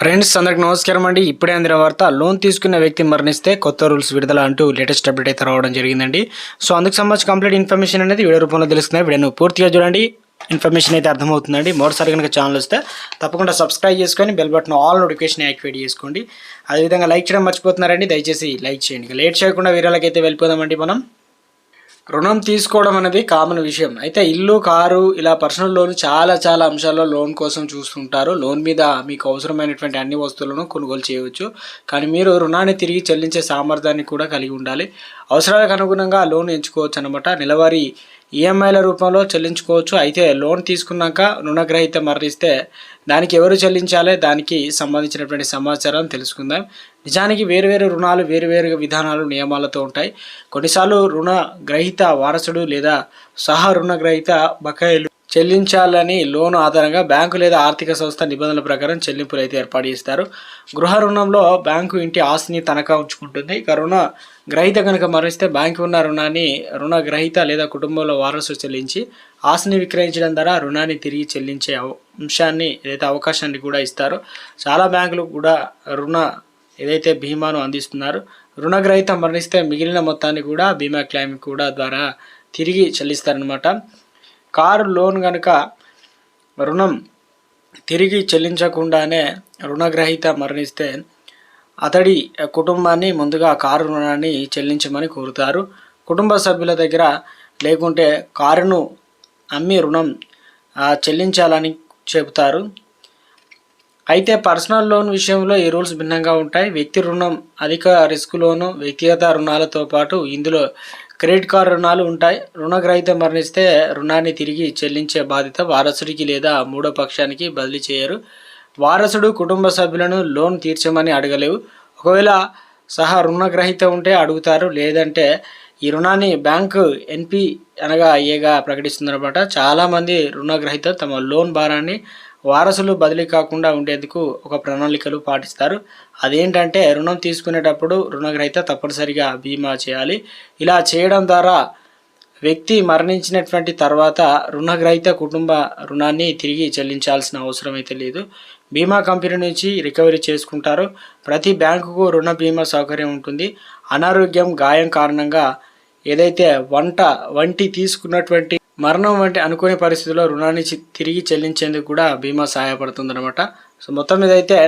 Friends అందరికి నమస్కారం అండి. ఇప్పుడే అందిన వార్త లోన్ తీసుకున్న వ్యక్తి మరణిస్తే కొత్త రూల్స్ విడుదల అంటూ లేటెస్ట్ అప్డేట్ అయితే రావడం జరిగిందండి. సో అందుకు సంబంధించి కంప్లీట్ ఇన్ఫర్మేషన్ అనేది వీడియో రూపంలో తెలుస్తుంది వీడియోను పూర్తిగా చూడండి. ఇన్ఫర్మేషన్ అయితే అర్థమవుతుందండి. మరోసారి కనుక ఛానల్ వస్తే తప్పకుండా సబ్స్క్రైబ్ చేసుకొని bell button all notification activate చేసుకోండి. అదేవిధంగా లైక్ చేయడం మర్చిపోతున్నారండి. దయచేసి లైక్ చేయండి. లేట్ చేయకుండా వీరాలకైతే వెళ్ళిపోదామండి మనం. రుణం తీసుకోవడం అనేది కామన్ విషయం. అయితే ఇల్లు కారు ఇలా పర్సనల్ లోన్ చాలా చాలా అంశాల్లో లోన్ కోసం చూస్తుంటారు. లోన్ మీద మీకు అవసరమైనటువంటి అన్ని వస్తువులను కొనుగోలు చేయవచ్చు. కానీ మీరు రుణాన్ని తిరిగి చెల్లించే సామర్థ్యాన్ని కూడా కలిగి ఉండాలి. అవసరాలకు అనుగుణంగా లోన్ ఎంచుకోవచ్చు అనమాట నెలవారీ ఈఎంఐల రూపంలో చెల్లించుకోవచ్చు. అయితే లోన్ తీసుకున్నాక రుణగ్రహీత మరణిస్తే దానికి ఎవరు చెల్లించాలి? దానికి సంబంధించినటువంటి సమాచారం తెలుసుకుందాం. నిజానికి వేరువేరు రుణాలు వేరువేరు విధానాలు నియమాలతో ఉంటాయి. కొన్నిసార్లు రుణగ్రహీత వారసుడు లేదా సహ రుణగ్రహీత బకాయిలు చెల్లించాలని లోను ఆధారంగా బ్యాంకు లేదా ఆర్థిక సంస్థ నిబంధనల ప్రకారం చెల్లింపులు అయితే ఏర్పాటు చేస్తారు. గృహ రుణంలో బ్యాంకు ఇంటి ఆస్తిని తనఖా ఉంచుకుంటుంది. ఇక రుణ గ్రహీత కనుక మరణిస్తే బ్యాంకు ఉన్న రుణాన్ని రుణ గ్రహీత లేదా కుటుంబంలో వారసు చెల్లించి ఆస్తిని విక్రయించడం ద్వారా రుణాన్ని తిరిగి చెల్లించే అవ- అంశాన్ని ఏదైతే అవకాశాన్ని కూడా ఇస్తారు. చాలా బ్యాంకులు కూడా రుణ ఏదైతే బీమాను అందిస్తున్నారు రుణగ్రహీత మరణిస్తే మిగిలిన మొత్తాన్ని కూడా బీమా క్లెయిమ్ కూడా ద్వారా తిరిగి చెల్లిస్తారనమాట కారు లోన్ కనుక రుణం తిరిగి చెల్లించకుండానే రుణగ్రహీత మరణిస్తే అతడి కుటుంబాన్ని ముందుగా కారు రుణాన్ని చెల్లించమని కోరుతారు. కుటుంబ సభ్యుల దగ్గర లేకుంటే కారును అమ్మి రుణం చెల్లించాలని చెబుతారు. అయితే పర్సనల్ లోన్ విషయంలో ఈ రూల్స్ భిన్నంగా ఉంటాయి. వ్యక్తి రుణం అధిక రిస్క్ లోను వ్యక్తిగత రుణాలతో పాటు ఇందులో క్రెడిట్ కార్డు రుణాలు ఉంటాయి. రుణగ్రహీత మరణిస్తే రుణాన్ని తిరిగి చెల్లించే బాధ్యత వారసుడికి లేదా మూడో పక్షానికి బదిలీ చేయరు. వారసుడు కుటుంబ సభ్యులను లోన్ తీర్చమని అడగలేవు. ఒకవేళ సహా రుణగ్రహీత ఉంటే అడుగుతారు. లేదంటే ఈ రుణాన్ని బ్యాంకు ఎన్పి అనగా ఏగా ప్రకటిస్తుందన్నమాట. చాలామంది రుణగ్రహీత తమ లోన్ భారాన్ని వారసులు బదిలీ కాకుండా ఉండేందుకు ఒక ప్రణాళికలు పాటిస్తారు. అదేంటంటే రుణం తీసుకునేటప్పుడు రుణగ్రహీత తప్పనిసరిగా బీమా చేయాలి. ఇలా చేయడం ద్వారా వ్యక్తి మరణించినటువంటి తర్వాత రుణగ్రహీత కుటుంబ రుణాన్ని తిరిగి చెల్లించాల్సిన అవసరం అయితే లేదు. బీమా కంపెనీ నుంచి రికవరీ చేసుకుంటారు. ప్రతి బ్యాంకుకు రుణ బీమా సౌకర్యం ఉంటుంది. అనారోగ్యం గాయం కారణంగా ఏదైతే వంట వంటి తీసుకున్నటువంటి మరణం వంటి అనుకోని పరిస్థితుల్లో రుణాన్ని చి- తిరిగి చెల్లించేందుకు కూడా బీమా సహాయపడుతుంది అనమాట సో మొత్తం మీద అయితే